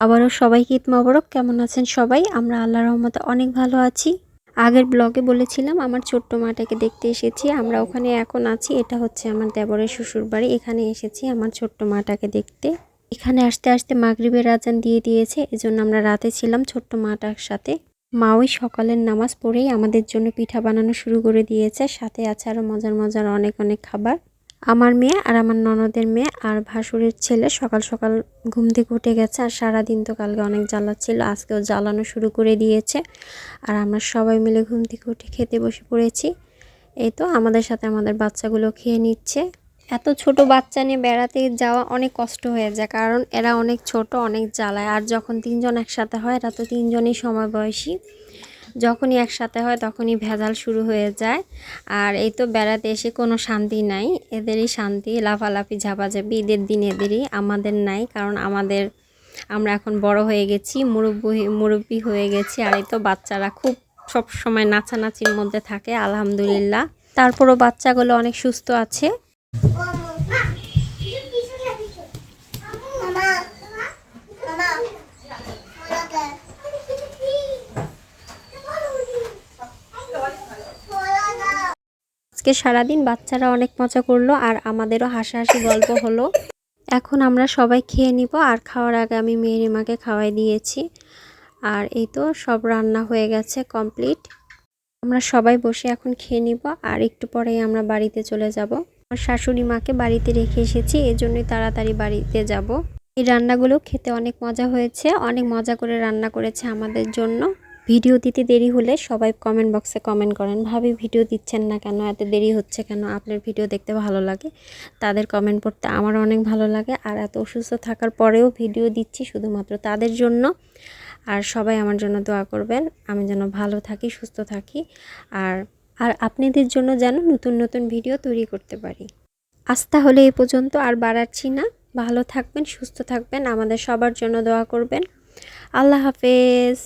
আবারও সবাইকে ঈদ মোবারক। কেমন আছেন সবাই? আমরা আল্লাহ রহমতে অনেক ভালো আছি। আগের ব্লগে বলেছিলাম, আমার ছোট্ট মাটাকে দেখতে এসেছি। আমরা ওখানে এখন আছি। এটা হচ্ছে আমার দেবরের শ্বশুর বাড়ি। এখানে এসেছি আমার ছোট্ট মাটাকে দেখতে। এখানে আসতে আসতে মাগরিবের আজান দিয়ে দিয়েছে। এজন্য আমরা রাতে ছিলাম ছোট্ট মাটার সাথে। মা ওই সকালের নামাজ পড়েই আমাদের জন্য পিঠা বানানো শুরু করে দিয়েছে। সাথে আছে আরও মজার মজার অনেক অনেক খাবার। আমার মেয়ে আর আমার ননদের মেয়ে আর ভাসুরের ছেলে সকাল সকাল ঘুম থেকে উঠে গেছে আর সারাদিন তো কালকে অনেক জ্বালাচ্ছিল আজকেও জ্বালানো শুরু করে দিয়েছে। আর আমরা সবাই মিলে ঘুম থেকে উঠে খেতে বসে পড়েছি। এই তো আমাদের সাথে আমাদের বাচ্চাগুলো খেয়ে নিচ্ছে। এত ছোট বাচ্চা নিয়ে বেড়াতে যাওয়া অনেক কষ্ট হয়ে যায়, কারণ এরা অনেক ছোট, অনেক জ্বালায়। আর যখন তিনজন একসাথে হয়, এরা তো তিনজনই সময় বয়সী যখনই একসাথে হয় তখনই ভেজাল শুরু হয়ে যায়। আর এই তো বেড়াতে এসে কোনো শান্তি নাই। এদেরই শান্তি, লাফালাফি, ঝাপাঝাপি ঈদের দিন এদেরই, আমাদের নাই। কারণ আমাদের, আমরা এখন বড় হয়ে গেছি, মুরব্বী মুরব্বী হয়ে গেছি। আর এই তো বাচ্চারা খুব সব সময় নাচানাচির মধ্যে থাকে, আলহামদুলিল্লাহ। তারপরও বাচ্চাগুলো অনেক সুস্থ আছে। আজকে সারাদিন বাচ্চারা অনেক মজা করল আর আমাদেরও হাসাহাসি গল্প হলো। এখন আমরা সবাই খেয়ে নিব আর খাওয়ার আগে আমি মেয়েরিমাকে খাওয়াই দিয়েছি। আর এই তো সব রান্না হয়ে গেছে কমপ্লিট। আমরা সবাই বসে এখন খেয়ে নিব আর একটু পরেই আমরা বাড়িতে চলে যাব। আমার শাশুড়ি মাকে বাড়িতে রেখে এসেছি এই জন্যই তাড়াতাড়ি বাড়িতে যাব। এই রান্নাগুলো খেতে অনেক মজা হয়েছে, অনেক মজা করে রান্না করেছে আমাদের জন্য। ভিডিও দিতে দেরি হলে সবাই কমেন্ট বক্সে কমেন্ট করেন, ভাবি ভিডিও দিচ্ছেন না কেন? এত দেরি হচ্ছে কেন? আপনার ভিডিও দেখতে ভালো লাগে? তাদের কমেন্ট পড়তে আমার অনেক ভালো লাগে, আর এত অসুস্থ থাকার পরেও ভিডিও দিচ্ছি শুধুমাত্র তাদের জন্য। আর সবাই আমার জন্য দোয়া করবেন, আমি যেন ভালো থাকি, সুস্থ থাকি, আর আর আপনাদের জন্য যেন নতুন নতুন ভিডিও তৈরি করতে পারি। আজ তাহলে এই পর্যন্ত, আর বাড়াচ্ছি না। ভালো থাকবেন, সুস্থ থাকবেন, আমাদের সবার জন্য দোয়া করবেন। আল্লাহ হাফেজ।